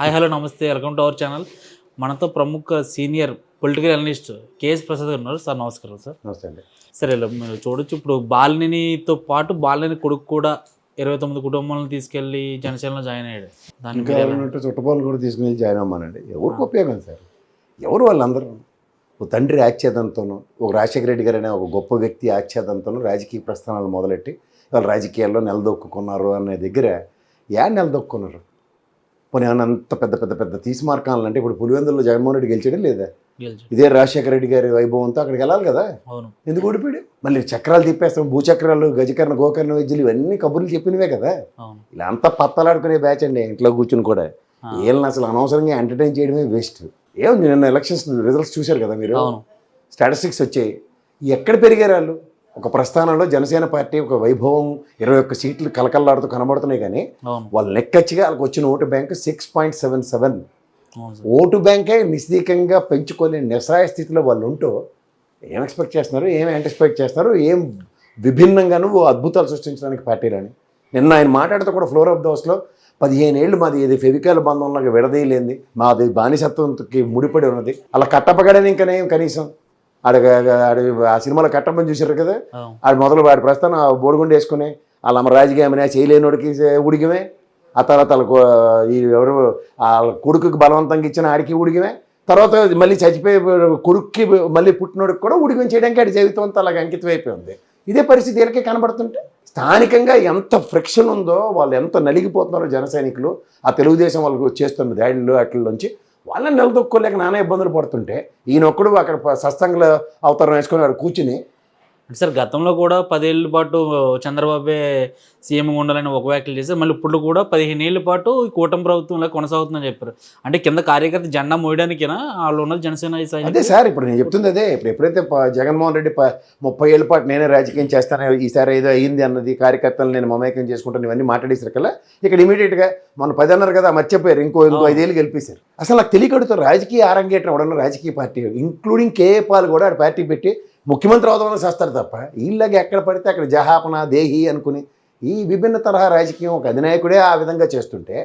Hi hello నమస్తే welcome to our channel. మనతో ప్రముఖ senior political analyst K S Prasad garu ఉన్నారు. Sir నమస్కారం సార్. నమస్తే అండి. సరే మీరు చూడొచ్చు. ఇప్పుడు బాలినితో పాటు బాలిని కొడుకు కూడా ఇరవై తొమ్మిది కుటుంబాలను తీసుకెళ్ళి జనసేనలో జాయిన్ అయ్యాడు. దానికి చుట్టపాలు కూడా తీసుకుని జాయిన్ అవ్వమానండి. ఎవరికి ఉపయోగం సార్? ఎవరు వాళ్ళందరూ? ఒక తండ్రి ఆచ్ఛేదంతోనూ ఒక రాజశేఖర రెడ్డి గారు అనే ఒక గొప్ప వ్యక్తి ఆచ్ఛేదంతోనూ రాజకీయ ప్రస్థానాలు మొదలెట్టి వాళ్ళు రాజకీయాల్లో నిలదొక్కున్నారు అనే దగ్గర యా నిలదొక్కున్నారు. పోనీ అంత పెద్ద పెద్ద పెద్ద తీసి మార్కాలంటే ఇప్పుడు పులివెందుల్లో జగన్మోహన్ రెడ్డి గెలిచాడే లేదా. ఇదే రాజశేఖర రెడ్డి గారి వైభవంతో అక్కడికి వెళ్ళాలి కదా? ఎందుకు ఓడిపోయాడు? మళ్ళీ చక్రాలు తిప్పేస్తాం భూచక్రాలు గజకర్ణ గోకర్ణ వైద్యులు ఇవన్నీ కబుర్లు చెప్పినవే కదా? ఇలా అంతా పత్తలాడుకునే బ్యాచ్ అండి ఇంట్లో కూర్చుని కూడా. వీళ్ళని అసలు అనవసరంగా ఎంటర్టైన్ చేయడమే వేస్ట్. ఏముంది నిన్న ఎలక్షన్స్ రిజల్ట్స్ చూశారు కదా మీరు? స్టాటిస్టిక్స్ వచ్చాయి. ఎక్కడ పెరిగారు వాళ్ళు? ఒక ప్రస్థానంలో జనసేన పార్టీ ఒక వైభవం ఇరవై ఒక్క సీట్లు కలకల్లాడుతూ కనబడుతున్నాయి కానీ వాళ్ళు లెక్కచ్చిగా వాళ్ళకి వచ్చిన vote bank six point seven seven. Vote బ్యాంకే నిశ్చితంగా పెంచుకోలేని నిస్సాయ స్థితిలో వాళ్ళు ఉంటూ ఏం ఎక్స్పెక్ట్ చేస్తున్నారు? ఏం యాంటిసిపేట్ చేస్తున్నారు? ఏం విభిన్నంగాను ఓ అద్భుతాలు సృష్టించడానికి పార్టీలని నిన్న ఆయన మాట్లాడుతూ కూడా ఫ్లోర్ ఆఫ్ ద హౌస్లో పదిహేను ఏళ్ళు మాది ఇది ఫెవికాల్ బంధంలాగా విడదీయలేంది మాది బానిసత్వంకి ముడిపడి ఉన్నది. అలా కట్టపగడని ఇంకనేం కనీసం ఆడ ఆడ ఆ సినిమాలో కట్టమని చూసారు కదా? ఆడు మొదలు వాడి ప్రస్తుతం బోడిగుండు వేసుకుని వాళ్ళ అమ్మ రాజకీయమనే చేయలేనోడికి ఉడిగమే ఆ తర్వాత వాళ్ళకు ఈ ఎవరు వాళ్ళ కొడుకుకి బలవంతంగా ఇచ్చిన ఆడికి ఉడిగమే తర్వాత మళ్ళీ చచ్చిపోయి కొడుక్కి మళ్ళీ పుట్టినోడికి కూడా ఉడిగం చేయడానికి ఆడి జీవితం అంతా అలాగ అంకితం అయిపోయి ఉంది. ఇదే పరిస్థితి వీళ్ళకే కనబడుతుంటే స్థానికంగా ఎంత ఫ్రిక్షన్ ఉందో వాళ్ళు ఎంత నలిగిపోతున్నారో జన సైనికులు ఆ తెలుగుదేశం వాళ్ళకు చేస్తున్న దాడిలో వాటిల్లోంచి వాళ్ళని నిలదొక్కోలేక నానా ఇబ్బందులు పడుతుంటే ఈయనొక్కడు అక్కడ ప- సత్సంగుల అవతారం వేసుకొని వాడు కూర్చుని అంటే సార్ గతంలో కూడా పదేళ్ళ పాటు చంద్రబాబే సీఎం ఉండాలని ఒక వ్యాఖ్యలు చేశారు. మళ్ళీ ఇప్పుడు కూడా పదిహేను ఏళ్ళ పాటు ఈ కూటమి ప్రభుత్వంలో కొనసాగుతుందని చెప్పారు. అంటే కింద కార్యకర్త జెండా మోయడానికేనా? వాళ్ళు ఉన్నది జనసేన? అదే సార్ ఇప్పుడు నేను చెప్తుంది అదే. ఇప్పుడు ఎప్పుడైతే జగన్మోహన్ రెడ్డి ముప్పై ఏళ్ళ పాటు నేనే రాజకీయం చేస్తాను ఈసారి ఏదో అయ్యింది అన్నది కార్యకర్తలు నేను మమేకం చేసుకుంటాను ఇవన్నీ మాట్లాడేసారు కదా ఇక్కడ ఇమీడియట్గా మన పది అన్నారు కదా మర్చిపోయారు. ఇంకో ఇంకో. ఐదేళ్ళు గెలిపేశారు. అసలు నాకు తెలియకడుతో రాజకీయ ఆరంగేటం ఎవడన్నా రాజకీయ పార్టీ ఇంక్లూడింగ్ కేఏ పాల్ కూడా ఆడ పార్టీ పెట్టి ముఖ్యమంత్రి అవుదామని చేస్తారు తప్ప వీళ్ళకి ఎక్కడ పడితే అక్కడ జహాపన దేహి అనుకుని ఈ విభిన్న తరహా రాజకీయం ఒక అధినాయకుడే ఆ విధంగా చేస్తుంటే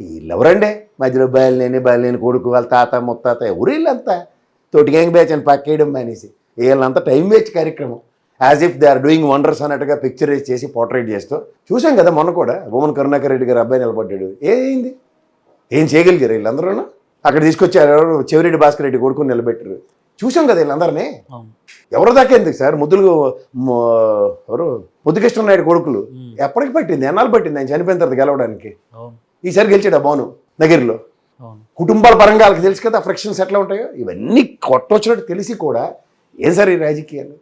వీళ్ళెవరండే? మధ్యలో బయలులేని బయలులేని కొడుకు వాళ్ళ తాత ముత్తాత ఎవరు వీళ్ళంతా? తోటి గ్యాంగ్ బ్యాచ్ అని పక్కేయడం మానేసి వీళ్ళంతా టైం వేస్ట్ కార్యక్రమం. As if they are doing wonders అన్నట్టుగా పిక్చరైజ్ చేసి పోర్ట్రేట్ చేస్తూ చూసాం కదా మొన్న కూడా భూమన్ కరుణాకర్ రెడ్డి గారు అబ్బాయి నిలబడ్డాడు. ఏమైంది? ఏం చేయగలిగారు వీళ్ళందరూ అక్కడ తీసుకొచ్చారు చెవిరెడ్డి భాస్కర్ రెడ్డి కొడుకుని నిలబెట్టారు. చూసాం కదా వీళ్ళందరినీ ఎవరి దాకా ఎందుకు సార్ ముద్దులు ఎవరు? ముద్దుకృష్ణ నాయుడు కొడుకులు. ఎప్పటికి పట్టింది? ఎన్నాళ్ళు పట్టింది? ఆయన చనిపోయిన తర్వాత గెలవడానికి. ఈసారి గెలిచాడు బాను నగిరిలో. కుటుంబాల పరంగా వాళ్ళకి తెలుసు కదా ఫ్రిక్షన్స్ ఎట్లా ఉంటాయో? ఇవన్నీ కొట్టొచ్చినట్టు తెలిసి కూడా ఏం సార్ ఈ రాజకీయాలు?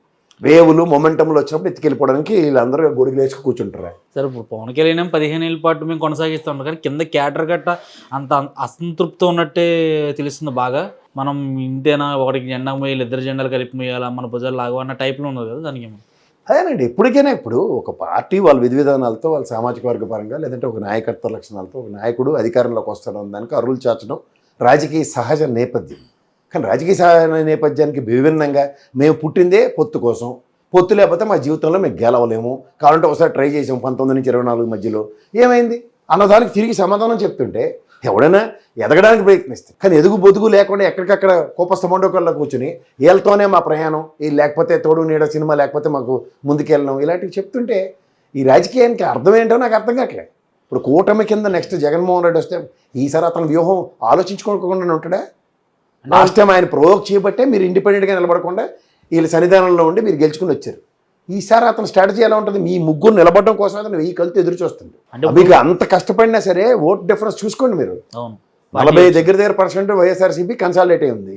వేవులు మొమెంటంలు వచ్చినప్పుడు ఎత్తుకెళ్ళిపోవడానికి వీళ్ళందరూ గొడుగులు వేసుకు కూర్చుంటారు? సరే ఇప్పుడు పవన్ కళ్యాణ్ పదిహేను ఏళ్ళ పాటు మేము కొనసాగిస్తాం కానీ కింద క్యాటర్ గట్ట అంత అసంతృప్తి ఉన్నట్టే తెలుస్తుంది బాగా. మనం ఇంతేనా? ఒకటికి జెండా మోయాలి ఇద్దరు జెండాలు కలిపి మోయాలా మన భుజాలు లాగవా? అన్న టైప్లో ఉన్నది కదా దానికి ఏమో. అదేనండి. ఎప్పటికైనా ఇప్పుడు ఒక పార్టీ వాళ్ళ విధి విధానాలతో వాళ్ళ సామాజిక వర్గ పరంగా లేదంటే ఒక నాయకత్వ లక్షణాలతో ఒక నాయకుడు అధికారంలోకి వస్తాడన్న దానికి అరువులు చాచడం రాజకీయ సహజ నేపథ్యం. కానీ రాజకీయ సహజ నేపథ్యానికి విభిన్నంగా మేము పుట్టిందే పొత్తు కోసం. పొత్తు లేకపోతే మా జీవితంలో మేము గెలవలేము. కావాలంటే ఒకసారి ట్రై చేసాము పంతొమ్మిది నుంచి ఇరవై నాలుగు మధ్యలో. ఏమైంది? అన్నదానికి తిరిగి సమాధానం చెప్తుంటే ఎవడైనా ఎదగడానికి ప్రయత్నిస్తే కానీ ఎదుగు బొదుగు లేకుండా ఎక్కడికక్కడ కోపస్తమండోకల్లో కూర్చుని వీళ్ళతోనే మా ప్రయాణం ఈ లేకపోతే తోడు నీడ సినిమా లేకపోతే మాకు ముందుకెళ్ళడం ఇలాంటివి చెప్తుంటే ఈ రాజకీయానికి అర్థం ఏంటో నాకు అర్థం కావట్లేదు. ఇప్పుడు కూటమి కింద నెక్స్ట్ జగన్మోహన్ రెడ్డి వస్తే ఈసారి అతని వ్యూహం ఆలోచించుకోకుండా ఉంటాడా? లాస్ట్ టైం ఆయన ప్రొవోక్ చేయబట్టే మీరు ఇండిపెండెంట్గా నిలబడకుండా వీళ్ళ సన్నిధానంలో ఉండి మీరు గెలుచుకుని వచ్చారు. ఈసారి అతని స్ట్రాటజీ ఎలా ఉంటుంది? మీ ముగ్గురు నిలబడడం కోసం అతను వెయ్యి కలిసి ఎదురు చూస్తుంది. మీకు అంత కష్టపడినా సరే ఓట్ డిఫరెన్స్ చూసుకోండి మీరు. నలభై దగ్గర దగ్గర పర్సెంట్ వైఎస్ఆర్సీపీ కన్సాలిడేట్ అయి ఉంది.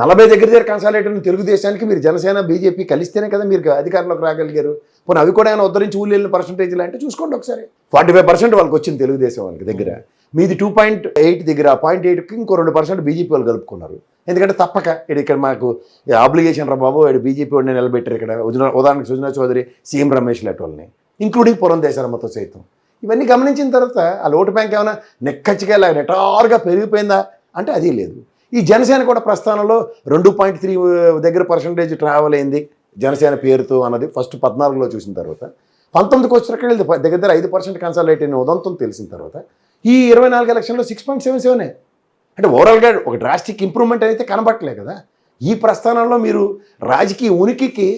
నలభై దగ్గర దగ్గర కన్సాలిడేట్ అయిన తెలుగుదేశానికి మీరు జనసేన బీజేపీ కలిస్తేనే కదా మీరు అధికారంలోకి రాగలిగారు. పోనీ అవి కూడా ఏమైనా ఉద్ధరించి ఊళ్ళు వెళ్ళిన పర్సంటేజ్లు అంటే చూసుకోండి ఒకసారి. ఫార్టీ ఫైవ్ పర్సెంట్ వాళ్ళకి వచ్చింది తెలుగుదేశం వాళ్ళకి దగ్గర. మీది టూ పాయింట్ ఎయిట్ దగ్గర పాయింట్ ఎయిట్కి ఇంకో రెండు పర్సెంట్ బీజేపీ వాళ్ళు కలుపుకున్నారు. ఎందుకంటే తప్పక ఇది ఇక్కడ మాకు ఆబ్లిగేషన్ రా బాబు ఇక్కడ బీజేపీ వాడిని నిలబెట్టారు ఇక్కడ. ఉదాహరణకు సుజనా చౌదరి సీఎం రమేష్ లాంటి వాళ్ళని ఇంక్లూడింగ్ పురం దేశారమ్మతో సైతం. ఇవన్నీ గమనించిన తర్వాత ఆ లోటు బ్యాంక్ ఏమైనా నెక్కచ్చిగా ఇలా నెటారుగా పెరిగిపోయిందా అంటే అది లేదు. ఈ జనసేన కూడా ప్రస్థానంలో రెండు పాయింట్ త్రీ దగ్గర పర్సంటేజ్ ట్రావెల్ అయింది జనసేన పేరుతో అన్నది ఫస్ట్ పద్నాలుగులో చూసిన తర్వాత. పంతొమ్మిదికి వచ్చినక్కడ దగ్గర దగ్గర ఐదు పర్సెంట్ కన్సల్టేట్ అయిన ఉదంతం తెలిసిన తర్వాత ఈ ఇరవై నాలుగు ఎలక్షన్లో సిక్స్ పాయింట్ సెవెన్ సెవెనే అంటే ఓవరాల్గా ఒక డ్రాస్టిక్ ఇంప్రూవ్మెంట్ అయితే కనబట్టలే కదా. ఈ ప్రస్థానంలో మీరు రాజకీయ ఉనికికి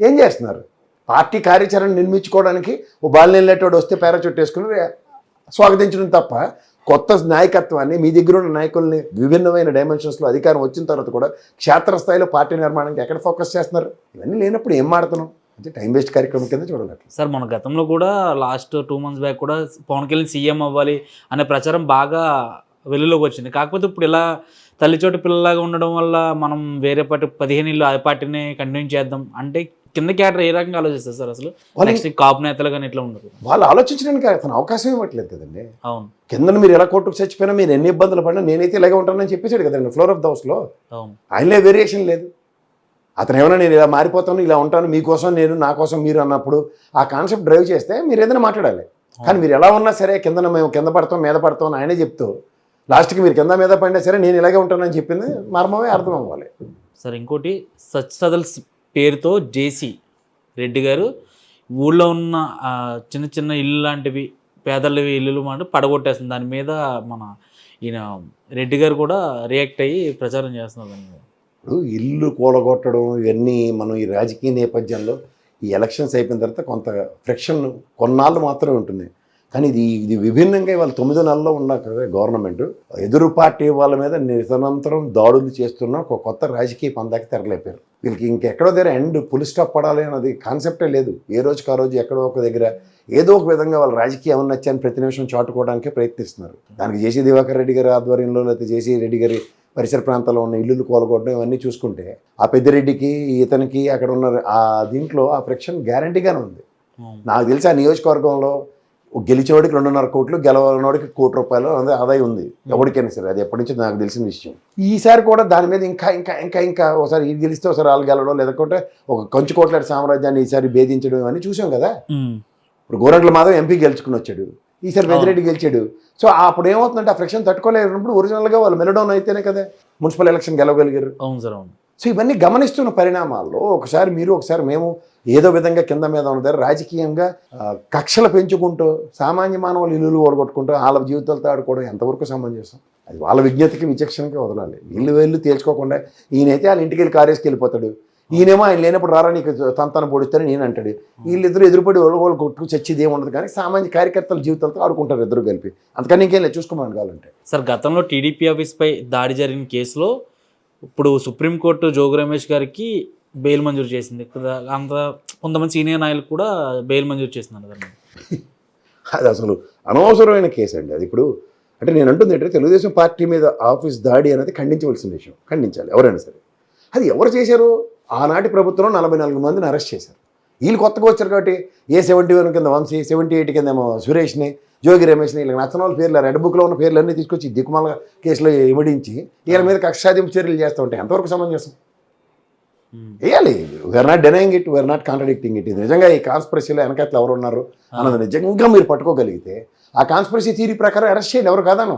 ఏం చేస్తున్నారు? పార్టీ కార్యాచరణ నిర్మించుకోవడానికి ఓ బాల్ వస్తే పారాచూట్ వేసుకుని స్వాగతించడం తప్ప కొత్త నాయకత్వాన్ని మీ దగ్గర ఉన్న నాయకుల్ని విభిన్నమైన డైమెన్షన్స్లో అధికారం వచ్చిన తర్వాత కూడా క్షేత్రస్థాయిలో పార్టీ నిర్మాణానికి ఎక్కడ ఫోకస్ చేస్తున్నారు? ఇవన్నీ లేనప్పుడు ఏం మాడుతున్నాం? అంటే టైం వేస్ట్ కార్యక్రమం కింద చూడాలి సార్ మన గతంలో కూడా లాస్ట్ టూ మంత్స్ బ్యాక్ కూడా పవన్ కళ్యాణ్ సీఎం అవ్వాలి అనే ప్రచారం బాగా వెలుగులోకి వచ్చింది. కాకపోతే ఇప్పుడు ఇలా తల్లిచోటి పిల్లలాగా ఉండడం వల్ల మనం వేరే పార్టీ పదిహేను ఇల్లు ఆ పార్టీని కంటిన్యూ చేద్దాం అంటే కింద క్యాటర్ ఏ రకంగా ఆలోచిస్తారు సార్ అసలు? నెక్స్ట్ కాపు నేతలు కానీ ఇట్లా ఉండదు వాళ్ళు ఆలోచించడానికి అతను అవకాశం ఇవ్వట్లేదు కదండి. అవును. కింద మీరు ఎలా కోర్టుకు చచ్చిపోయినా మీరు ఎన్ని ఇబ్బందులు పడినా నేనైతే ఇలాగే ఉంటానని చెప్పేశాడు కదండి ఫ్లోర్ ఆఫ్ ద హౌస్లో అవును. ఆయనలే వేరియేషన్ లేదు. అతను ఏమైనా నేను ఇలా మారిపోతాను ఇలా ఉంటాను మీకోసం నేను నా కోసం మీరు అన్నప్పుడు ఆ కాన్సెప్ట్ డ్రైవ్ చేస్తే మీరు ఏదైనా మాట్లాడాలి. కానీ మీరు ఎలా ఉన్నా సరే కింద మేము కింద పడతాం మీద పడతాం అని ఆయనే చెప్తూ లాస్ట్కి మీరు కింద మీద పడినా సరే నేను ఇలాగే ఉంటానని చెప్పింది మర్మమే అర్థం అవ్వాలి. సార్ ఇంకోటి సచ్ సదల్స్ పేరుతో జేసీ రెడ్డి గారు ఊళ్ళో ఉన్న చిన్న చిన్న ఇల్లు లాంటివి పేదలవి ఇల్లులు మాట పడగొట్టేస్తుంది. దాని మీద మన ఈయన రెడ్డి గారు కూడా రియాక్ట్ అయ్యి ప్రచారం చేస్తున్నారు. దాని మీద. ఇప్పుడు ఇల్లు కూలగొట్టడం ఇవన్నీ మనం ఈ రాజకీయ నేపథ్యంలో ఈ ఎలక్షన్స్ అయిపోయిన తర్వాత కొంత ఫ్రిక్షన్ కొన్నాళ్ళు మాత్రమే ఉంటుంది. కానీ ఇది ఇది విభిన్నంగా ఇవాళ తొమ్మిది నెలల్లో ఉన్న కదా గవర్నమెంట్. ఎదురు పార్టీ వాళ్ళ మీద నిరంతరం దాడులు చేస్తున్న ఒక కొత్త రాజకీయ పందాకి తెరలేపారు. వీళ్ళకి ఇంకెక్కడో దగ్గర ఎండ్ పులి స్టాప్ పడాలి అన్నది కాన్సెప్టే లేదు. ఏ రోజుకి ఆ రోజు ఎక్కడో ఒక దగ్గర ఏదో ఒక విధంగా వాళ్ళ రాజకీయ ఔన్నత్యాన్ని ప్రతి నిమిషం చాటుకోవడానికే ప్రయత్నిస్తున్నారు. దానికి జేసీ దివాకర్ రెడ్డి గారి ఆధ్వర్యంలో లేకపోతే జేసీ రెడ్డి గారి పరిసర ప్రాంతాల్లో ఉన్న ఇల్లులు కోలగొట్టడం ఇవన్నీ చూసుకుంటే ఆ పెద్దిరెడ్డికి ఇతనికి అక్కడ ఉన్న ఆ దీంట్లో ఆ ఫ్రిక్షన్ గ్యారంటీగానే ఉంది. నాకు తెలిసి ఆ నియోజకవర్గంలో గెలిచేవాడికి రెండున్నర కోట్లు గెలవనోడికి కోటి రూపాయలు అదే ఆదాయం ఉంది. ఎవరికైనా సరే అది ఎప్పటి నుంచి నాకు తెలిసిన విషయం. ఈసారి కూడా దాని మీద ఇంకా ఇంకా ఇంకా ఇంకా ఒకసారి ఇది గెలిస్తే ఒకసారి వాళ్ళు గెలవడం లేదంటే ఒక కంచు కోట్లాడి సామ్రాజ్యాన్ని ఈసారి భేదించడం ఇవన్నీ చూసాం కదా. ఇప్పుడు గోరంట్ల మాధవ్ ఎంపీ గెలుచుకుని వచ్చాడు. ఈసారి. పెద్దిరెడ్డి గెలిచాడు. సో అప్పుడు ఏమవుతుందంటే ఆ ఫ్రిక్షన్ తట్టుకోలేనప్పుడు ఒరిజినల్గా వాళ్ళు మెలడౌన్ అయితేనే కదా మున్సిపల్ ఎలక్షన్ గెలవగలిగారు. అవును సార్ అవును. సో ఇవన్నీ గమనిస్తున్న పరిణామాల్లో ఒకసారి మీరు ఒకసారి మేము ఏదో విధంగా కింద మీద ఉన్న దగ్గర రాజకీయంగా కక్షలు పెంచుకుంటూ సామాన్య మానవులు ఇల్లులు ఓడగొట్టుకుంటూ వాళ్ళ జీవితాలతో ఆడుకోవడం ఎంతవరకు సమంజసం? అది వాళ్ళ విజ్ఞతకి విచక్షణకి వదలాలి. ఇల్లు వెళ్ళి తేల్చుకోకుండా ఈయనైతే వాళ్ళ ఇంటికి వెళ్ళి కారేసుకి వెళ్ళిపోతాడు ఈయనేమో ఆయన లేనప్పుడు రారా నీకు తంతన పొడిస్తారని నేను అంటాడు. వీళ్ళిద్దరు ఎదురుపడి వాళ్ళు వాళ్ళు కొట్టుకు చచ్చేది ఏమి ఉండదు కానీ సామాన్య కార్యకర్తల జీవితాలతో ఆడుకుంటారు ఇద్దరు కలిపి. అంతకని ఇంకేం లేదు చూసుకోమని కావాలంటే. సార్ గతంలో టీడీపీ ఆఫీస్పై దాడి జరిగిన కేసులో ఇప్పుడు సుప్రీంకోర్టు జోగు రమేష్ గారికి బెయిల్ మంజూరు చేసింది. అంత కొంతమంది సీనియర్ నాయకులు కూడా బెయిల్ మంజూరు చేస్తున్నారు దాన్ని అది అసలు అనవసరమైన కేసు అండి అది. ఇప్పుడు అంటే నేను అంటుంది ఏంటంటే తెలుగుదేశం పార్టీ మీద ఆఫీస్ దాడి అనేది ఖండించవలసిన విషయం. ఖండించాలి ఎవరైనా సరే. అది ఎవరు చేశారు? ఆనాటి ప్రభుత్వంలో నలభై నాలుగు మందిని అరెస్ట్ చేశారు. వీళ్ళు కొత్తగా వచ్చారు కాబట్టి ఏ సెవెంటీ వన్ కింద వంశీ సెవెంటీ ఎయిట్ కింద ఏమో సురేష్ని జోగి రమేష్ని వీళ్ళకి నచ్చిన వాళ్ళ పేర్లు రెడ్ బుక్లో ఉన్న పేర్లు అన్నీ తీసుకొచ్చి దిక్కుమాల కేసులో ఇమిడించి వీళ్ళ మీద కక్షాదింపు చర్యలు చేస్తూ ఉంటే ఎంతవరకు సమంజసం? ఉమ్. వేయాలి. We are not denying it we are not contradicting it ఇది నిజంగా ఈ కాన్స్పరసీలో వెనకట్లు ఎవరు ఉన్నారు అన్నది నిజంగా మీరు పట్టుకోగలిగితే ఆ కాన్స్పరసీ థీరీ ప్రకారం అరెస్ట్ చేయండి ఎవరు కాదాను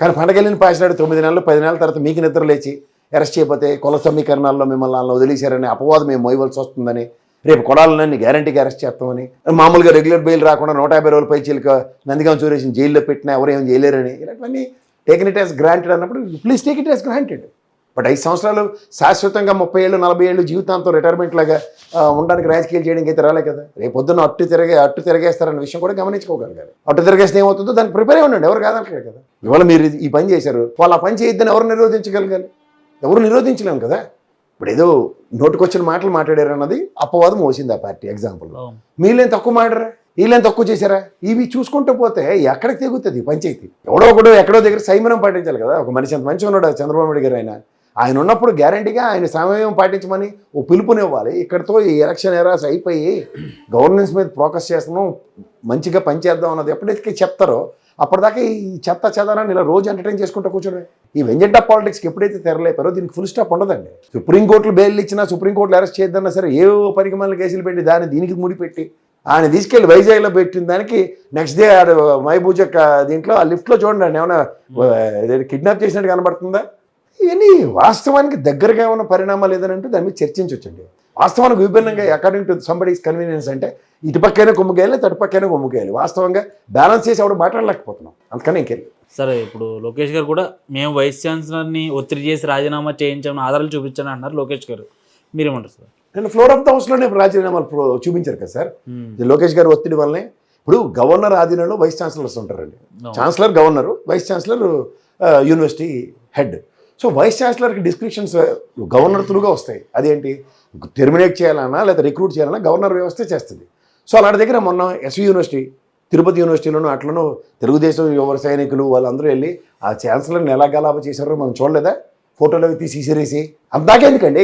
కానీ పండగెళ్ళిన పాసినాడు తొమ్మిది నెలలు పది నెలల తర్వాత మీకు నిద్ర లేచి అరెస్ట్ చేయకపోతే కుల సమీకరణాల్లో మిమ్మల్ని వాళ్ళని వదిలేశారని అపవాదం మేము మోయవలసి వస్తుందని రేపు కొడాలని గ్యారంటీగా అరెస్ట్ చేస్తామని మామూలుగా రెగ్యులర్ బెయిల్ రాకుండా నూట యాభై రోజుల పై చీలిక నందిగాం సురేష్ని జైల్లో పెట్టినా ఎవరు ఏం చేయలేరని ఇలాంటివన్నీ టేకన్ ఇట్ యాజ్ గ్రాంటెడ్ అన్నప్పుడు please take it as granted but ఐదు సంవత్సరాలు శాశ్వతంగా ముప్పై ఏళ్ళు నలభై ఏళ్ళు జీవితాంతం రిటైర్మెంట్ లాగా ఉండడానికి రాజకీయాలు చేయడానికి అయితే రాలే కదా. రేపు పొద్దున్న అట్టు తిరగే అట్టు తిరగేస్తారన్న విషయం కూడా గమనించుకోగలగాలి అట్టు తిరగేస్తే ఏమవుతుందో దానికి ప్రిపేర్ అయి ఉండండి ఎవరు కాదంటారు కదా. ఇవాళ మీరు ఈ పని చేశారు వాళ్ళు ఆ పని చేయొద్దని ఎవరు నిరోధించగలగాలి ఎవరు నిరోధించలేము కదా? ఇప్పుడు ఏదో నోటికొచ్చిన మాటలు మాట్లాడారు అన్నది అపవాదం మోసింది ఆ పార్టీ ఎగ్జాంపుల్ మీలేం తక్కువ మాడరా వీళ్ళేం తక్కువ చేశారా? ఇవి చూసుకుంటూ పోతే ఎక్కడికి తెగుతుంది పంచాయతీ? ఎవడో ఒకడు ఎక్కడో దగ్గర సంయమనం పాటించాలి కదా? ఒక మనిషి అంత మంచిగా ఉన్నాడు చంద్రబాబు నాయుడు గారు ఆయన. ఆయన ఉన్నప్పుడు గ్యారంటీగా ఆయన సమయం పాటించమని ఓ పిలుపునివ్వాలి. ఇక్కడతో ఈ ఎలక్షన్ ఎరాస్ అయిపోయి గవర్నెన్స్ మీద ఫోకస్ చేస్తున్నాం మంచిగా పనిచేద్దాం అన్నది ఎప్పుడైతే చెప్తారో అప్పటిదాకా ఈ చెత్త చెదారాన్ని ఇలా రోజు ఎంటర్టైన్ చేసుకుంటూ కూర్చోండి ఈ వెంజెంటా పాలిటిక్స్కి ఎప్పుడైతే తెరలేపారో దీనికి ఫుల్ స్టాప్ ఉండదండి. సుప్రీంకోర్టులు బెయిల్ ఇచ్చినా సుప్రీంకోర్టులు అరెస్ట్ చేద్దన్నా సరే ఏ పనికి కేసులు పెట్టి దాన్ని దీనికి ముడిపెట్టి ఆయన తీసుకెళ్ళి వైజాగ్లో పెట్టిన దానికి నెక్స్ట్ డే ఆడు మైబూజ దీంట్లో ఆ లిఫ్ట్లో చూడండి ఏమైనా కిడ్నాప్ చేసినట్టు కనబడుతుందా? ఇవన్నీ వాస్తవానికి దగ్గరగా ఉన్న పరిణామాలు ఏదని అంటే దాని మీద చర్చించవచ్చండి వాస్తవానికి విభిన్నంగా అకార్డింగ్ టు సంబడీస్ కన్వీనియన్స్ అంటే ఇటు పక్కనే కొమ్ముకేయాలి అటు పక్కనే కొమ్ముకేయాలి. వాస్తవంగా బ్యాలెన్స్ చేసి ఎవరు మాట్లాడలేకపోతున్నాం. అందుకని ఇంకెళ్ళి సరే ఇప్పుడు లోకేష్ గారు కూడా మేము వైస్ ఛాన్సలర్ని ఒత్తిడి చేసి రాజీనామా చేయించామని ఆధారాలు చూపించాను అంటున్నారు లోకేష్ గారు. మీరేమంటారు సార్? నేను ఫ్లోర్ ఆఫ్ ద హౌస్లోనే రాజీనామాలు చూపించారు కదా సార్. ఇది లోకేష్ గారి ఒత్తిడి వల్లనే ఇప్పుడు గవర్నర్ ఆధీనంలో వైస్ ఛాన్సలర్స్ ఉంటారండి. Chancellor governor vice chancellor university head so vice ఛాన్సలర్కి descriptions governor త్రూగా వస్తాయి. అదేంటి? టెర్మినేట్ చేయాలన్నా లేదా రిక్రూట్ చేయాలన్నా గవర్నర్ వ్యవస్థ చేస్తుంది. సో అలాంటి దగ్గర మొన్న ఎస్వి యూనివర్సిటీ తిరుపతి యూనివర్సిటీలోనూ అట్లనూ తెలుగుదేశం యువ సైనికులు వాళ్ళందరూ వెళ్ళి ఆ ఛాన్సలర్ని ఎలా గలాప చేశారో మనం చూడలేదా? ఫోటోలు అవి తీసి ఇసిరేసి. అందాకెందుకండి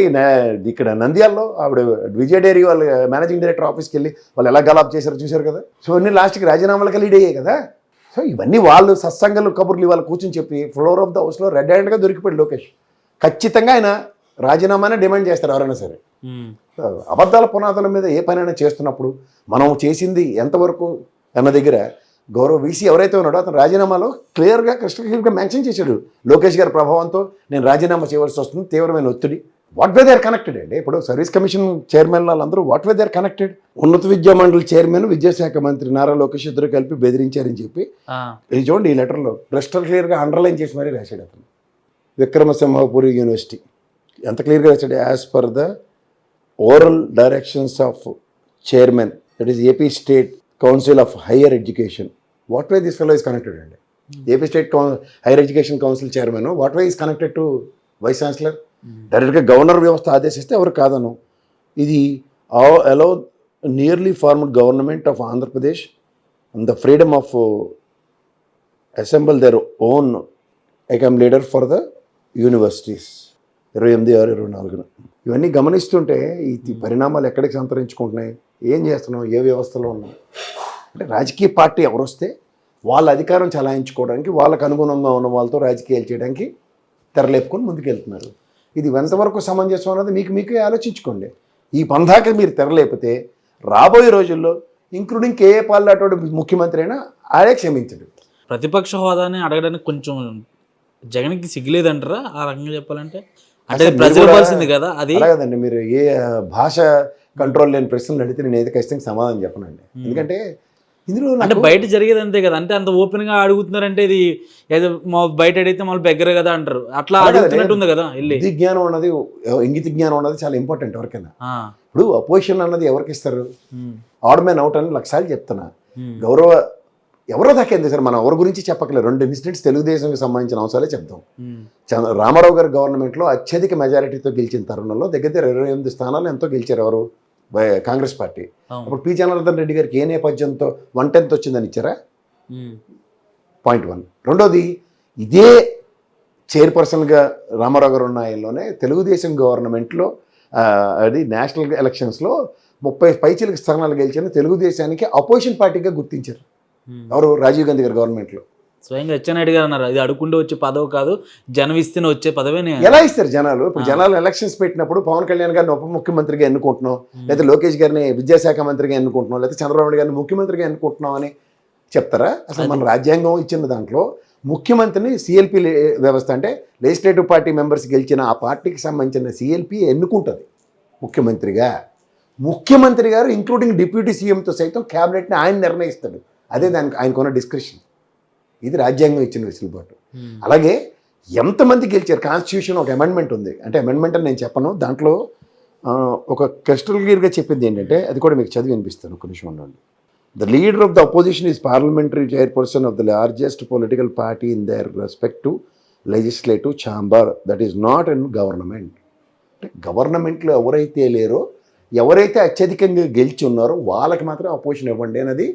ఇక్కడ నంద్యాలలో ఆవిడ విజయ డైరీ వాళ్ళ మేనేజింగ్ డైరెక్టర్ ఆఫీస్కి వెళ్ళి వాళ్ళు ఎలా గలాప్ చేశారో చూశారు కదా? సో అన్ని లాస్ట్కి రాజీనామాలకు లీడ్ అయ్యాయి కదా? సో ఇవన్నీ వాళ్ళు సత్సంగలు కబుర్లు వాళ్ళు కూర్చొని చెప్పి ఫ్లోర్ ఆఫ్ ద హౌస్లో రెడ్ హ్యాండ్గా దొరికిపోయాడు లోకేష్. ఖచ్చితంగా ఆయన రాజీనామానే డిమాండ్ చేస్తారు ఎవరైనా సరే. అబద్ధాల పునాదుల మీద ఏ పనైనా చేస్తున్నప్పుడు మనం చేసింది ఎంతవరకు అన్న దగ్గర గౌరవ వీసీ ఎవరైతే ఉన్నాడో అతను రాజీనామాలో క్లియర్గా కృష్ణ క్లియర్గా మెన్షన్ చేశాడు. లోకేష్ గారి ప్రభావంతో నేను రాజీనామా చేయవలసి వస్తుంది తీవ్రమైన ఒత్తిడి. వాట్ వే దేర్ కనెక్టెడ్ అండి ఇప్పుడు సర్వీస్ కమిషన్ చైర్మన్ వాళ్ళందరూ వాట్ వే దేర్ కనెక్టెడ్ ఉన్నత విద్యా మండలి చైర్మన్ విద్యాశాఖ మంత్రి నారా లోకేష్ ఇద్దరు కలిపి బెదిరించారని చెప్పి. ఇది చూడండి ఈ లెటర్లో క్రిస్టల్ క్లియర్గా అండర్లైన్ చేసి మరీ రాశాడు అతను. విక్రమసింహపురి యూనివర్సిటీ ఎంత క్లియర్గా రాశాడు? As per the oral directions of chairman that is AP state council of higher education what way this fellow is connected అండి AP state higher education council chairman what way is connected to vice chancellor డైరెక్ట్గా governor వ్యవస్థ ఆదేశిస్తే ఎవరు కాదను. ఇది allow nearly formed government of Andhra Pradesh and the freedom of assemble their own I come leader for the universities. ఇరవై ఎనిమిది ఆరు ఇరవై నాలుగున ఇవన్నీ గమనిస్తుంటే ఈ పరిణామాలు ఎక్కడికి సంతరించుకుంటున్నాయి? ఏం చేస్తున్నాం ఏ వ్యవస్థలో ఉన్నాం అంటే రాజకీయ పార్టీ ఎవరు వస్తే వాళ్ళ అధికారం చలాయించుకోవడానికి వాళ్ళకు అనుగుణంగా ఉన్న వాళ్ళతో రాజకీయాలు చేయడానికి తెరలేపుకొని ముందుకెళ్తున్నారు. ఇది ఎంతవరకు సమంజసం అన్నది మీకు మీకే ఆలోచించుకోండి. ఈ పందాక మీరు తెరలేపితే రాబోయే రోజుల్లో ఇంక్లూడింగ్ కేఏ పాల్ అటువంటి ముఖ్యమంత్రి అయినా ఆయనే క్షమించడు. ప్రతిపక్ష హోదాని అడగడానికి కొంచెం జగన్కి సిగ్గులేదంటారా? ఆ రకంగా చెప్పాలంటే? అంటే ప్రజలు కదా అది? అలాగదండి మీరు ఏ భాష కంట్రోల్ లేని ప్రశ్నలు అడిగితే నేను ఏది ఖచ్చితంగా సమాధానం చెప్పనండి. ఎందుకంటే ఇందులో అంటే బయట జరిగేది అంతే కదా. అంటే అంత ఓపెన్గా అడుగుతున్నారంటే ఇది ఏదో మా బయట అడిగితే మళ్ళీ బెగ్గర కదా అంటారు. అట్లా అలాగే అడుగుతున్నట్టు ఉంది కదా బుద్ధి జ్ఞానం అన్నది ఇంగిత జ్ఞానం అన్నది చాలా ఇంపార్టెంట్ ఎవరికైనా. ఇప్పుడు అపోజిషన్ అన్నది ఎవరికి ఇస్తారు? ఉమ్, ఆడ్ మ్యాన్ అవుట్ అని లక్షాలు చెప్తున్నా. గౌరవ ఎవరో దాకేంది సార్? మనం ఎవరి గురించి చెప్పకలేదు రెండు ఇన్సిడెంట్స్ తెలుగుదేశంకి సంబంధించిన అంశాలే చెప్తాం రామారావు గారి గవర్నమెంట్లో అత్యధిక మెజారిటీతో గెలిచిన తరుణంలో దగ్గర ఇరవై ఎనిమిది స్థానాలు ఎంతో గెలిచారు ఎవరు? కాంగ్రెస్ పార్టీ. అప్పుడు పి జనార్దన్ రెడ్డి గారికి ఏ నేపథ్యంతో వన్ టెన్త్ వచ్చిందని ఇచ్చారా? Point one. రెండోది ఇదే చైర్పర్సన్గా రామారావు గారు ఉన్న ఆయనలోనే తెలుగుదేశం గవర్నమెంట్లో అది నేషనల్ ఎలక్షన్స్లో ముప్పై పైచీలకు స్థానాలు గెలిచిన తెలుగుదేశానికి అపోజిషన్ పార్టీగా గుర్తించారు. ఎవరు? రాజీవ్ గాంధీ గారి గవర్నమెంట్లో. స్వయంగా అచ్చెన్నాయుడు గారు అన్నారు. ఇది అడుకుంటూ వచ్చే పదవి కాదు జనం ఇస్తేనే వచ్చే పదవేనే ఎలా ఇస్తారు జనాలు? ఇప్పుడు. జనాలు ఎలక్షన్స్ పెట్టినప్పుడు పవన్ కళ్యాణ్ గారిని ఉప ముఖ్యమంత్రిగా ఎన్నుకుంటున్నాం లేదా లోకేష్ గారిని విద్యాశాఖ మంత్రిగా ఎన్నుకుంటున్నాం లేదా చంద్రబాబు నాయుడు గారిని ముఖ్యమంత్రిగా ఎన్నుకుంటున్నాం అని చెప్తారా? అసలు మన రాజ్యాంగం ఇచ్చిన దాంట్లో ముఖ్యమంత్రిని సిఎల్పి వ్యవస్థ అంటే లెజిస్లేటివ్ పార్టీ మెంబర్స్ గెలిచిన ఆ పార్టీకి సంబంధించిన సిఎల్పి ఎన్నుకుంటుంది ముఖ్యమంత్రిగా. ముఖ్యమంత్రి గారు ఇంక్లూడింగ్ డిప్యూటీ సీఎంతో సైతం క్యాబినెట్ని ఆయన నిర్ణయిస్తాడు. అదే దానికి ఆయనకున్న డిస్క్రిప్షన్ ఇది రాజ్యాంగం ఇచ్చిన వెసులుబాటు. అలాగే ఎంతమంది గెలిచారు? కాన్స్టిట్యూషన్ ఒక అమెండ్మెంట్ ఉంది. అంటే అమెండ్మెంట్ అని నేను చెప్పను. దాంట్లో ఒక క్రిస్టల్ క్లియర్గా చెప్పింది ఏంటంటే అది కూడా మీకు చదివి వినిపిస్తాను ఒక నిమిషం ఉండండి. The leader of the opposition is parliamentary chairperson of the largest political party in their respect legislative chamber that is not in government అంటే గవర్నమెంట్లో ఎవరైతే లేరో ఎవరైతే అత్యధికంగా గెలిచి ఉన్నారో వాళ్ళకి మాత్రం అపోజిషన్ ఇవ్వండి అనేది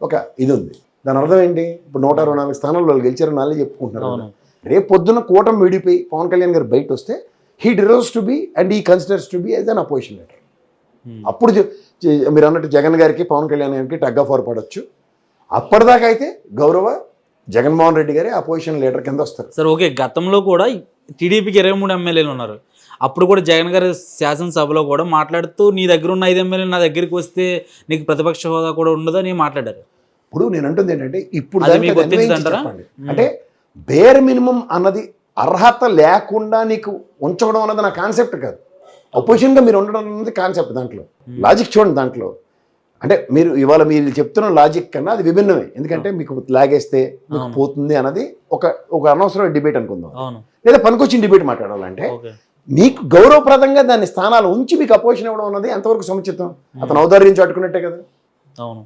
ఒక ఇది ఉంది. దాని అర్థం ఏంటి? ఇప్పుడు నూట అరవై నాలుగు స్థానాల్లో వాళ్ళు గెలిచారని వాళ్ళే చెప్పుకుంటున్నారు. రేపు పొద్దున్న కూటమి విడిపోయి పవన్ కళ్యాణ్ గారు బయట వస్తే he deserves to be and he considers to be as an opposition leader అప్పుడు మీరు అన్నట్టు జగన్ గారికి పవన్ కళ్యాణ్ గారికి టగ్ ఆఫ్ వార్ పడవచ్చు అప్పటిదాకా అయితే గౌరవ జగన్మోహన్ రెడ్డి గారి అపోజిషన్ లీడర్ కింద వస్తారు. సరే ఓకే గతంలో కూడా టీడీపీకి ఇరవై మూడు ఎమ్మెల్యేలు ఉన్నారు. అప్పుడు కూడా జగన్ గారి శాసనసభలో కూడా మాట్లాడుతూ నీ దగ్గర ఉన్న ఐదు ఎమ్మెల్యేలు నా దగ్గరికి వస్తే నీకు ప్రతిపక్ష హోదా కూడా ఉండదని మాట్లాడారు. ఇప్పుడు నేను అంటుంది ఏంటంటే ఇప్పుడు. అంటే బేర్ మినిమం అన్నది అర్హత లేకుండా నీకు ఉంచడం అన్నది నా కాన్సెప్ట్ కాదు. అపోజిషన్గా మీరు ఉండడం అనేది కాన్సెప్ట్ దాంట్లో. లాజిక్ చూడండి దాంట్లో. అంటే మీరు ఇవాళ మీరు చెప్తున్న లాజిక్ కన్నా అది విభిన్నమే. ఎందుకంటే మీకు లాగేస్తే మీకు. పోతుంది అన్నది ఒక ఒక అనవసరమైన డిబేట్ అనుకుందాం. లేదా పనికొచ్చిన డిబేట్ మాట్లాడాలంటే మీకు గౌరవప్రదంగా దాని స్థానాలు ఉంచి మీకు అపోజిషన్ ఇవ్వడం అన్నది ఎంతవరకు సముచితం? అతను ఔదార్యం చాటుకున్నట్టే కదా. అవును.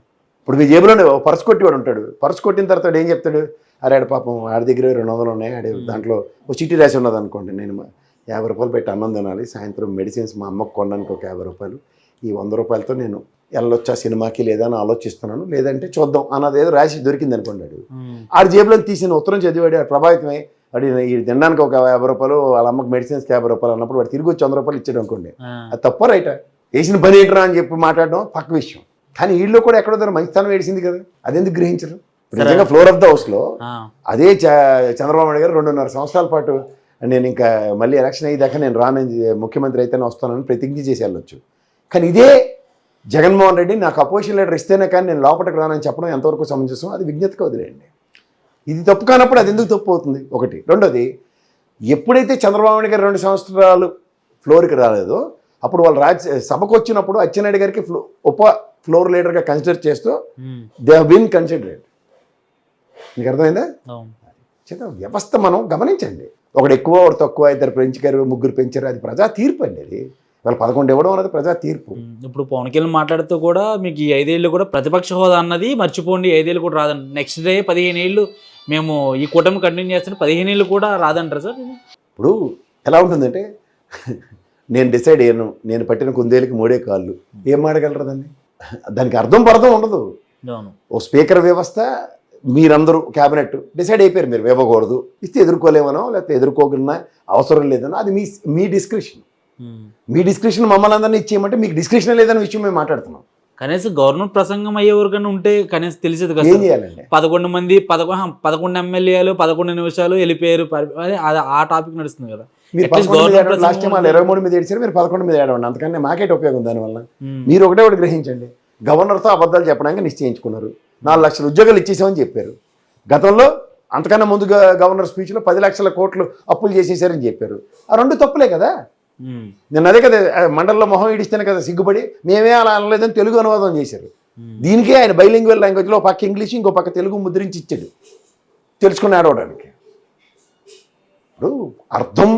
ఇప్పుడు మీ జేబులోనే పర్స్ కొట్టివాడు ఉంటాడు. పర్స్ కొట్టిన తర్వాత ఏం చెప్తాడు? అరే ఆడ పాపం ఆడి దగ్గర రెండు వందలు ఉన్నాయి. ఆడే దాంట్లో ఓ చిట్టి రాసి ఉన్నది అనుకోండి. నేను యాభై రూపాయలు పెట్టి అన్నం తినాలి. సాయంత్రం మెడిసిన్స్ మా అమ్మకు కొనడానికి ఒక యాభై రూపాయలు. ఈ వంద రూపాయలతో నేను వెళ్ళొచ్చా సినిమాకి లేదా అని ఆలోచిస్తున్నాను. లేదంటే చూద్దాం అన్నది ఏదో రాసి దొరికింది అనుకున్నాడు. ఆడి జేబులో తీసిన ఉత్తరం చదివాడు. ఆడు ప్రభావితమై వాడి ఈ తినడానికి ఒక యాభై రూపాయలు వాళ్ళ అమ్మకి మెడిసిన్స్కి యాభై రూపాయలు అన్నప్పుడు వాడు తిరిగి వచ్చి వంద రూపాయలు ఇచ్చాడు అనుకోండి. అది తప్ప రైట. వేసిన పని ఏంట్రా అని చెప్పి మాట్లాడడం పక్క విషయం. కానీ వీళ్ళు కూడా ఎక్కడో మంచితనం వేసింది కదా. అదెందుకు గ్రహించరు. నిజంగా ఫ్లోర్ ఆఫ్ ద హౌస్లో. అదే చంద్రబాబు నాయుడు గారు రెండున్నర సంవత్సరాల పాటు నేను ఇంకా మళ్ళీ ఎలక్షన్ అయ్యేదాకా నేను రానని ముఖ్యమంత్రి అయితేనే వస్తానని ప్రతిజ్ఞ చేసి వెళ్ళొచ్చు. కానీ ఇదే జగన్మోహన్ రెడ్డి నాకు అపోజిషన్ లీడర్ ఇస్తేనే కానీ నేను లోపలికి రానని చెప్పడం ఎంతవరకు సమంజసం? అది విజ్ఞతగా వదిలేయండి. ఇది తప్పు కానప్పుడు అది ఎందుకు తప్పు అవుతుంది? ఒకటి. రెండోది ఎప్పుడైతే చంద్రబాబు నాయుడు గారు రెండు సంవత్సరాలు ఫ్లోర్కి రాలేదో అప్పుడు వాళ్ళు రాజ్య సభకు వచ్చినప్పుడు అచ్చెన్నాయుడు గారికి ఫ్లో ఉప ఫ్లోర్ లీడర్గా కన్సిడర్ చేస్తూ ఉమ్. They హీన్ considered. మీకు అర్థమైందా? చేత వ్యవస్థ మనం గమనించండి. ఒకడు ఎక్కువ ఒకడు తక్కువ ఇద్దరు పెంచుకారు ముగ్గురు పెంచారు అది ప్రజా తీర్పు అండి అది. వాళ్ళు పదకొండు ఇవ్వడం అనేది ప్రజా తీర్పు. ఉమ్. ఇప్పుడు పవన్ కళ్యాణ్ మాట్లాడుతూ కూడా మీకు ఈ ఐదేళ్ళు కూడా ప్రతిపక్ష హోదా అన్నది మర్చిపోండి ఐదేళ్ళు కూడా రాదండి నెక్స్ట్ డే పదిహేను ఏళ్ళు మేము ఈ కూటమి కంటిన్యూ చేస్తుంటే పదిహేను ఏళ్ళు కూడా రాదంటారు సార్? ఇప్పుడు ఎలా ఉంటుందంటే నేను డిసైడ్ అయ్యాను నేను పట్టిన కుందేలకి మూడే కాళ్ళు. ఏం ఆడగలరు దాన్ని? దానికి అర్థం పర్థం ఉండదు. ఓ స్పీకర్ వ్యవస్థ మీరందరూ క్యాబినెట్ డిసైడ్ అయిపోయారు మీరు ఇవ్వకూడదు ఇస్తే ఎదుర్కోలేమనో లేకపోతే ఎదుర్కోకుండా అవసరం లేదనో అది మీ మీ డిస్క్రిప్షన్. మీ డిస్క్రిప్షన్ మమ్మల్ని అందరినీ ఇచ్చేయమంటే మీకు డిస్క్రిప్షన్ లేదన్న విషయం మేము మాట్లాడుతున్నాం. కనీసం గవర్నమెంట్ ప్రసంగం అయ్యే వరకన్నా ఉంటే కనీసం తెలిసేది కదా ఏం. చేయాలండి? పదకొండు మంది పదకొండు పదకొండు ఎమ్మెల్యేలు పదకొండు నిమిషాలు వెళ్ళిపోయారు అది ఆ టాపిక్ నడుస్తుంది కదా. మీరు పదకొండు. లాస్ట్ టైం వాళ్ళు ఇరవై మూడు మీద ఏడిచారు మీరు పదకొండు మీద ఏడవండి. అంతకన్నా మాకేట్ ఉపయోగం దానివల్ల ఉమ్. మీరు ఒకటే ఒకటి గ్రహించండి. గవర్నర్తో అబద్ధాలు చెప్పడానికి నిశ్చయించుకున్నారు. నాలుగు లక్షల ఉద్యోగాలు ఇచ్చేసామని చెప్పారు. గతంలో అంతకన్నా ముందుగా గవర్నర్ స్పీచ్లో పది లక్షల కోట్లు అప్పులు చేసేసారని చెప్పారు. ఆ రెండు తప్పులే కదా? ఉమ్. నేను అదే కదా మండలంలో మొహం ఇడిస్తేనే కదా సిగ్గుపడి మేమే అలా అనలేదని తెలుగు అనువాదం చేశారు. ఉమ్. దీనికే ఆయన బైలింగ్వల్ లాంగ్వేజ్లో పక్క ఇంగ్లీష్ ఇంకో పక్క తెలుగు ముద్రించి ఇచ్చాడు తెలుసుకుని ఆడవడానికి ఇప్పుడు అర్థం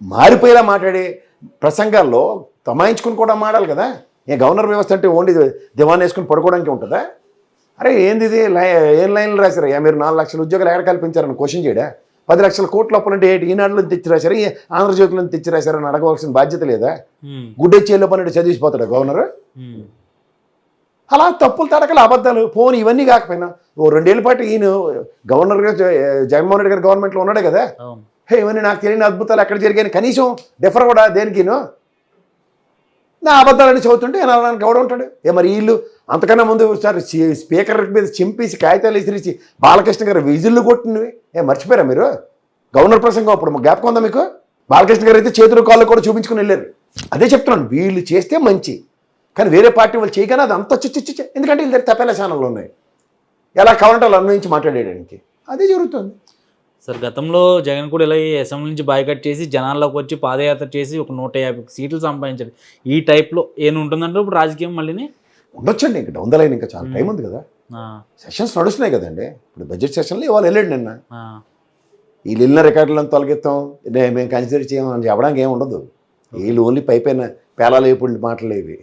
మారిపోయేలా మాట్లాడే ప్రసంగాల్లో తమాయించుకుని కూడా మాడాలి కదా. ఏ గవర్నర్ వ్యవస్థ అంటే ఓన్లీ దివాన్ వేసుకుని పడుకోవడానికి ఉంటుందా? అరే ఏంది ఇది? ఏం లైన్లు రాశారు? మీరు నాలుగు లక్షల ఉద్యోగాలు ఎక్కడ కల్పించారని క్వశ్చన్ చేయడా? పది లక్షల కోట్ల అప్పులంటే ఏంటి? ఈనాడులో తెచ్చి రాశారు? ఈ ఆంధ్రజ్యోతిలో తెచ్చి రాశారని అడగవలసిన బాధ్యత లేదా. గుడ్డెచ్చేలో పన్నెండు చదివిసిపోతాడు గవర్నర్. అలా తప్పులు తడకలు అబద్ధాలు పోను ఇవన్నీ కాకపోయినా ఓ రెండేళ్ళ పాటు ఈయన గవర్నర్గా జగన్మోహన్ రెడ్డి గారు గవర్నమెంట్లో ఉన్నాడే కదా. అవును హే నాకు తెలియని అద్భుతాలు ఎక్కడ జరిగాయని కనీసం డిఫర్ కూడా దేనికిను? నా అబద్ధాలని చదువుతుంటే నాకు అనడానికి ఎవడు ఉంటాడు? ఏ మరి వీళ్ళు అంతకన్నా ముందు సార్ స్పీకర్ మీద చింపేసి కాగితాలు విసిరిసి బాలకృష్ణ గారు విజిల్లు కొట్టినవి. ఏ మర్చిపోయారా మీరు? గవర్నర్ ప్రసంగం అప్పుడు జ్ఞాపకం ఉందా మీకు? బాలకృష్ణ గారు అయితే చేతులు కాళ్ళు కూడా చూపించుకుని వెళ్ళారు. అదే చెప్తున్నాను వీళ్ళు చేస్తే మంచి. కానీ వేరే పార్టీ వాళ్ళు చేయగానే అది అంత చిచ్చి ఎందుకంటే వీళ్ళ దగ్గర తపేలా ఛానళ్ళు ఉన్నాయి. ఎలా కావాలంటే వాళ్ళు అన్వయించి మాట్లాడేయడానికి? అదే జరుగుతుంది. సార్ గతంలో జగన్ కూడా ఇలా అసెంబ్లీ నుంచి బాయ్కట్ చేసి జనాల్లోకి వచ్చి పాదయాత్ర చేసి ఒక నూట యాభై సీట్లు సంపాదించారు ఈ టైప్లో ఏం ఉంటుందంటే ఇప్పుడు రాజకీయం మళ్ళీని? ఉండొచ్చండి ఇంకా డౌన్ ద లైన్ ఇంకా చాలా టైం ఉంది కదా. సెషన్స్ నడుస్తున్నాయి కదండి. ఇప్పుడు బడ్జెట్ సెషన్లో ఇవాళ వెళ్ళాడు నిన్న. వీళ్ళు వెళ్ళిన రికార్డులను తొలగిస్తాం మేము కన్సిడర్ చేయము అని చెప్పడానికి ఏమి ఉండదు. వీళ్ళు ఓన్లీ పై పైన పేలాలు ఎప్పుడు మాటలు ఇవి.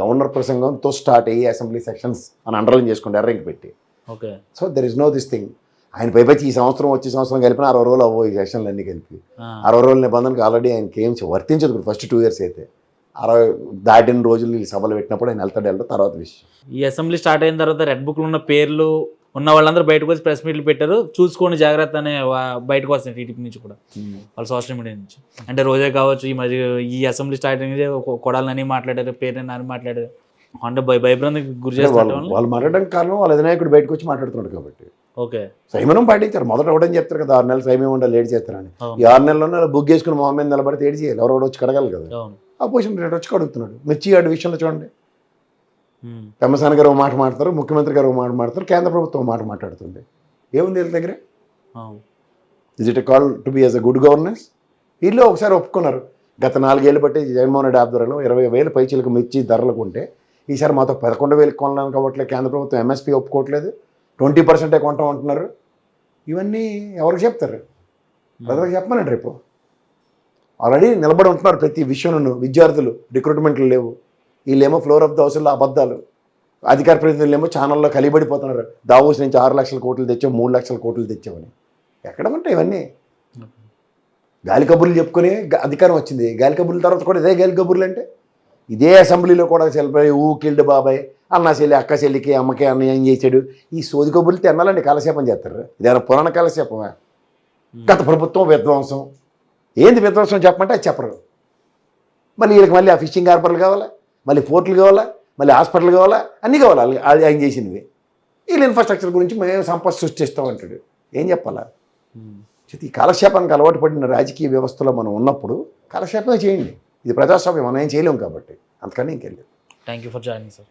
గవర్నర్ ప్రసంగంతో స్టార్ట్ అయ్యి అసెంబ్లీ సెక్షన్స్ అని అండర్లైన్ చేసుకుంటే ఎర్రంకి పెట్టి. Okay. So there is no this thing ఆయన పైపచ్చి ఈ సంవత్సరం వచ్చే సంవత్సరం కలిపిన అరవై రోజులు అవ్వవు ఈ సెషన్లు అన్నీ కలిపి అరవై రోజుల నిబంధనకు ఆల్రెడీ ఆయనకి ఏం చే- వర్తించదు ఫస్ట్ టూ ఇయర్స్ అయితే. అరవై దాటిన రోజులు వీళ్ళు సభలు పెట్టినప్పుడు ఆయన వెళ్తాడు వెళ్తాడు తర్వాత విషయం. ఈ అసెంబ్లీ స్టార్ట్ అయిన తర్వాత రెడ్ బుక్లో ఉన్న పేర్లు ఉన్న వాళ్ళందరూ బయటకు వచ్చి ప్రెస్ మీట్లు పెట్టారు. చూసుకోండి జాగ్రత్త అనే బయటకు వస్తున్నాయి టీడీపీ నుంచి కూడా. వాళ్ళ సోషల్ మీడియా నుంచి. అంటే రోజే కావచ్చు ఈ మధ్య ఈ అసెంబ్లీ స్టార్ట్ అయింది కొడాలని మాట్లాడారు పేరు అని మాట్లాడారు. అంటే భయ భయభ్రాంతికి గురి చేస్తారు వాళ్ళు వాళ్ళు మాట్లాడడానికి కారణం వాళ్ళ అధినాయకుడు బయటకు వచ్చి మాట్లాడుతున్నాడు కాబట్టి. ఓకే. సంయమనం పాటించారు. మొదట ఎవడని చెప్తారు కదా ఆరు నెలలు సంయమం ఉండాలి లేట్ చేస్తారని. ఈ ఆరు నెలల్లోనే అలా బుక్ చేసుకుని మొహం మీద నిలబడితే ఏడు చేయాలి. ఎవరు వచ్చి కడగాలి కదా. అవును. అపోజిషన్ రేట్ వచ్చి కడుగుతున్నాడు. మిర్చి ఆడు విషయంలో చూడండి. పెమ్మసాని గారు మాట మాట్లాడతారు ముఖ్యమంత్రి గారు మాట మాట్లాడతారు కేంద్ర ప్రభుత్వం మాట మాట్లాడుతుంది. ఏముంది వీళ్ళ దగ్గర? Is it call to be as a good governance వీళ్ళు ఒకసారి ఒప్పుకున్నారు. గత నాలుగేళ్ళు బట్టి జగన్మోహన్ రెడ్డి ఆధ్వర్యంలో ఇరవై వేల పైచీలకు మిర్చి ధరలకు ఉంటే ఈసారి మాతో పదకొండు వేలకు కొనడానికి అవ్వట్లేదు. కేంద్ర ప్రభుత్వం ఎంఎస్పీ ఒప్పుకోవట్లేదు. ట్వంటీ పర్సెంటే కొంటాం అంటున్నారు. ఇవన్నీ ఎవరికి చెప్తారు? ప్రజలకు చెప్పమనండి రేపు. ఆల్రెడీ నిలబడి ఉంటున్నారు ప్రతి విషయంలోనూ. విద్యార్థులు రిక్రూట్మెంట్లు లేవు. వీళ్ళేమో ఫ్లోర్ ఆఫ్ ద హౌస్లో అబద్ధాలు. అధికార ప్రతినిధులు ఛానల్లో కలిబడిపోతున్నారు. దావోస్ నుంచి ఆరు లక్షల కోట్లు తెచ్చాం మూడు లక్షల కోట్లు తెచ్చామని ఎక్కడ ఉంటాయి ఇవన్నీ? గాలి కబుర్లు చెప్పుకొని అధికారం వచ్చింది. గాలి కబుర్ల తర్వాత కూడా ఇదే గాలి కబుర్లు అంటే ఇదే అసెంబ్లీలో కూడా సెలబ్రేట్ ఊ కిల్డ్ బాబాయ్ అన్న చెల్లి అక్క చెల్లికి అమ్మకి అన్న ఏం చేశాడు? ఈ సోది కబుర్లు తినాలండి కాలక్షేపం చేస్తారు. ఇదేమైనా పురాణ కాలక్షేపమా? గత ప్రభుత్వం విధ్వంసం. ఏంది విధ్వంసం చెప్పమంటే అది చెప్పరు. మళ్ళీ వీళ్ళకి మళ్ళీ ఆ ఫిషింగ్ హార్బర్లు కావాలా? మళ్ళీ పోర్టులు కావాలా? మళ్ళీ హాస్పిటల్ కావాలా? అన్నీ కావాలా? ఆయన చేసినవి? వీళ్ళ ఇన్ఫ్రాస్ట్రక్చర్ గురించి మేము సంపద సృష్టిస్తాం అంటాడు. ఏం చెప్పాలా? ఈ కాలక్షేపానికి అలవాటు పడిన రాజకీయ వ్యవస్థలో మనం ఉన్నప్పుడు కాలక్షేపమే చేయండి. ఇది ప్రజాస్వామ్యం మనం ఏం చేయలేం కాబట్టి. అంతకని ఇంకెళ్ళి thank you for joining sir